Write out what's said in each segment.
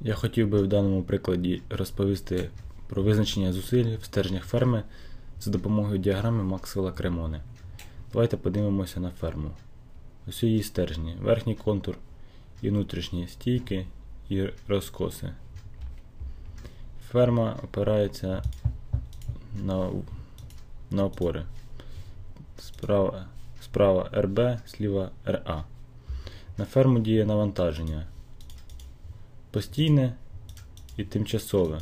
Я хотів би в даному прикладі розповісти про визначення зусиль в стержнях ферми за допомогою діаграми Максвелла Кремони. Давайте подивимося на ферму. Ось її стержні, верхній контур і внутрішні стійки і розкоси. Ферма опирається на на опори. Справа, справа РБ, зліва РА. На ферму діє навантаження. Постійне і тимчасове.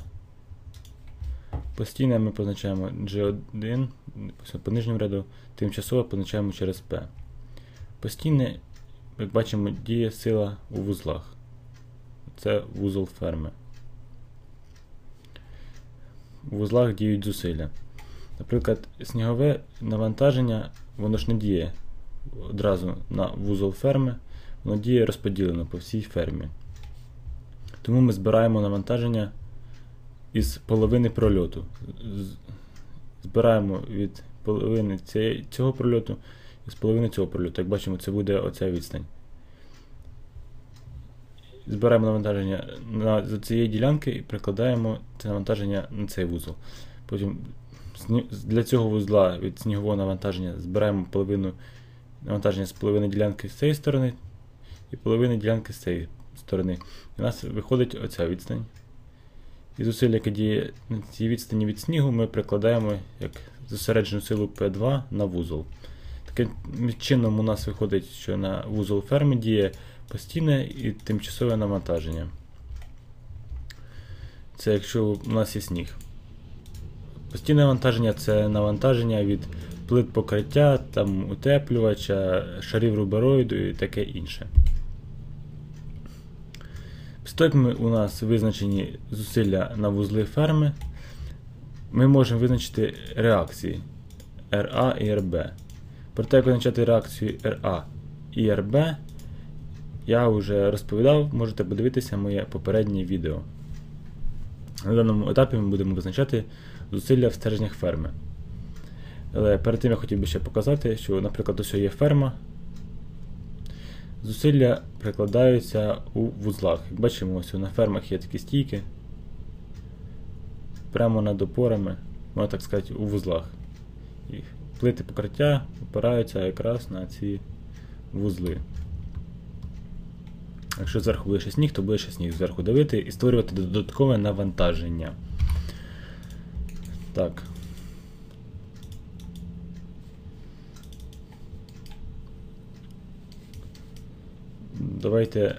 Постійне ми позначаємо G1 по нижньому ряду, тимчасове позначаємо через P. Постійне, як бачимо, діє сила у вузлах. Це вузол ферми. У вузлах діють зусилля. Наприклад, снігове навантаження, воно ж не діє одразу на вузол ферми, воно діє розподілено по всій фермі. Тому ми збираємо навантаження із половини прольоту. Збираємо від половини цього прольоту і з половини цього прольоту. Як бачимо, це буде оця відстань. Збираємо навантаження на, з цієї ділянки і прикладаємо це навантаження на цей вузол. Потім для цього вузла від снігового навантаження збираємо половину навантаження з половини ділянки з цієї сторони і половини ділянки з цієї сторони. І у нас виходить оця відстань. І зусилля, яке діє на цій відстані від снігу, ми прикладаємо як зосереджену силу P2 на вузол. Таким чином у нас виходить, що на вузол ферми діє постійне і тимчасове навантаження. Це якщо у нас є сніг. Постійне навантаження це навантаження від плит покриття, там, утеплювача, шарів рубероїду і таке інше. Стойками у нас визначені зусилля на вузли ферми. Ми можемо визначити реакції RA і RB. Про те, як визначати реакцію RA і RB, я вже розповідав, можете подивитися моє попереднє відео. На даному етапі ми будемо визначати зусилля в стержнях ферми. Але перед тим я хотів би ще показати, що, наприклад, ось є ферма. Зусилля прикладаються у вузлах. Як бачимо, ось на фермах є такі стійки. Прямо над опорами, можна так сказати, у вузлах. І плити покриття опираються якраз на ці вузли. Якщо зверху буде ще сніг, то буде ще сніг зверху давити і створювати додаткове навантаження. Так. Давайте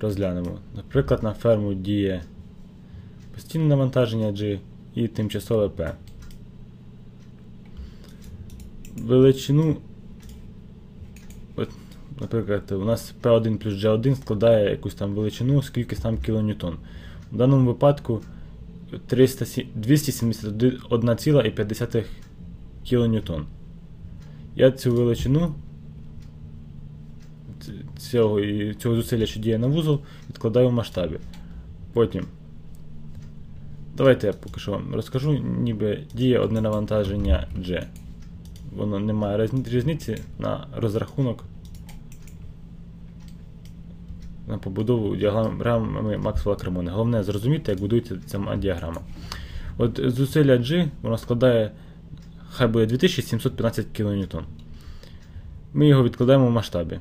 розглянемо. Наприклад, на ферму діє постійне навантаження G і тимчасове P. Величину, от, наприклад, у нас P1 плюс G1 складає якусь там величину, скільки там кілоньютон. В даному випадку 271,5 кН. Я цю величину цього цього зусилля, що діє на вузол, відкладаю в масштабі. Потім. Давайте я поки що вам розкажу, ніби діє одне навантаження G. Воно не має різниці на розрахунок на побудову діаграми Максвелла Кремони. Головне зрозуміти, як будується ця діаграма. От Зусилля G воно складає хай буде 2715 кН. Ми його відкладаємо в масштабі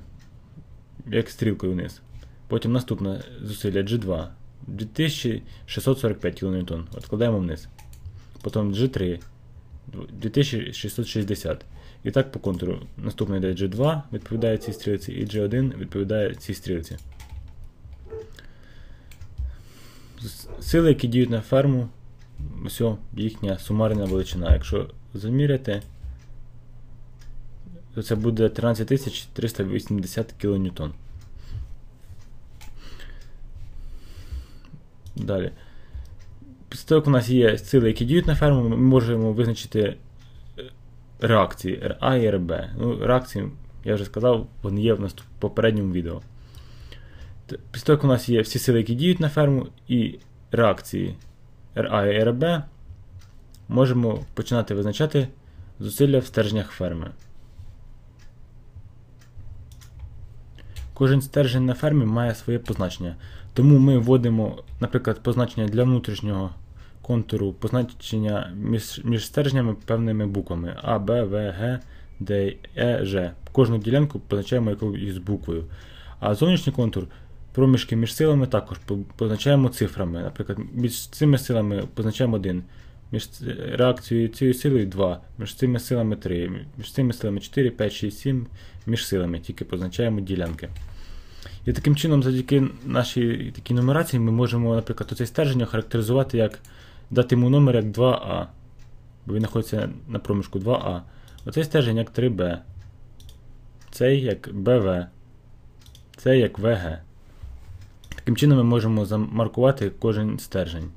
як стрілкою вниз. Потім наступне зусилля G2 2645 кН. Откладаємо вниз. Потім G3 2660. І так по контуру. Наступний йде G2, відповідає цій стрілці, і G1 відповідає цій стрілці. Сили, які діють на ферму, ось їхня сумарна величина. Якщо заміряти, то це буде 13380 кН. Далі. Після того, як у нас є сили, які діють на ферму, ми можемо визначити е, реакції RA і RB. Ну, Реакції, я вже сказав, вони є в нас в попередньому відео. Після того, як у нас є всі сили, які діють на ферму, і реакції RA і RB, можемо починати визначати зусилля в стержнях ферми. Кожен стержень на фермі має своє позначення. Тому ми вводимо, наприклад, позначення для внутрішнього контуру, позначення між, між стержнями певними буквами А, Б, В, Г, Д, Е, Ж. Кожну ділянку позначаємо якоюсь буквою. А зовнішній контур проміжки між силами також позначаємо цифрами. Наприклад, між цими силами позначаємо 1, між реакцією цією силою 2, між цими силами 3, між цими силами 4, 5, 6, 7, між силами, тільки позначаємо ділянки. І таким чином, завдяки нашій такій нумерації, ми можемо, наприклад, цей стержень охарактеризувати як дати йому номер як 2А. Бо він знаходиться на проміжку 2А. Оцей стержень як 3Б. Цей як БВ. Цей як ВГ. Таким чином ми можемо замаркувати кожен стержень.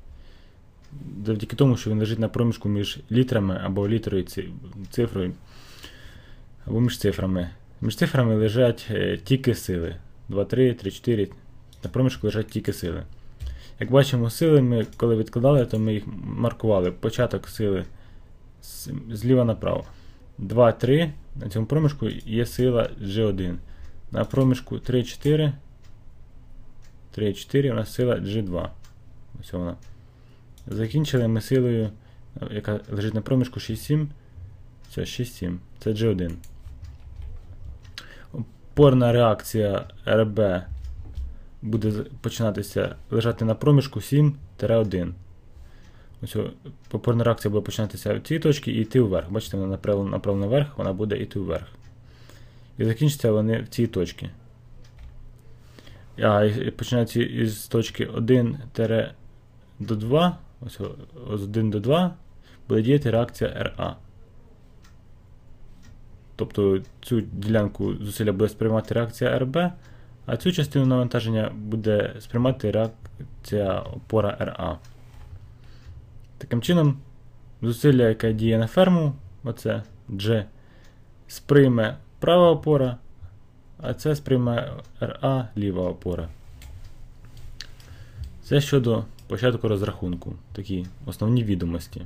Завдяки тому, що він лежить на проміжку між літрами або літрою цифрою, або між цифрами. Між цифрами лежать е, тільки сили. 2, 3, 3, 4. На проміжку лежать тільки сили. Як бачимо, сили ми, коли відкладали, то ми їх маркували. Початок сили зліва направо. 2, 3. На цьому проміжку є сила G1. На проміжку 3, 4. 3, 4 у нас сила G2. Ось вона. Закінчили ми силою, яка лежить на проміжку 6,7. Все, 6,7. Це G1. Опорна реакція РБ буде починатися лежати на проміжку 7-1. Ось Опорна реакція буде починатися в цій точці і йти вверх. Бачите, вона направлена направ наверх, вона буде йти вверх. І закінчаться вони в цій точці. А, і починаються із точки 1 до 2. Ось з 1 до 2 буде діяти реакція RA. Тобто цю ділянку зусилля буде сприймати реакція РБ, а цю частину навантаження буде сприймати реакція опора РА. Таким чином, зусилля, яке діє на ферму, оце G, сприйме права опора, а це сприйме РА ліва опора. Це щодо початку розрахунку, такі основні відомості.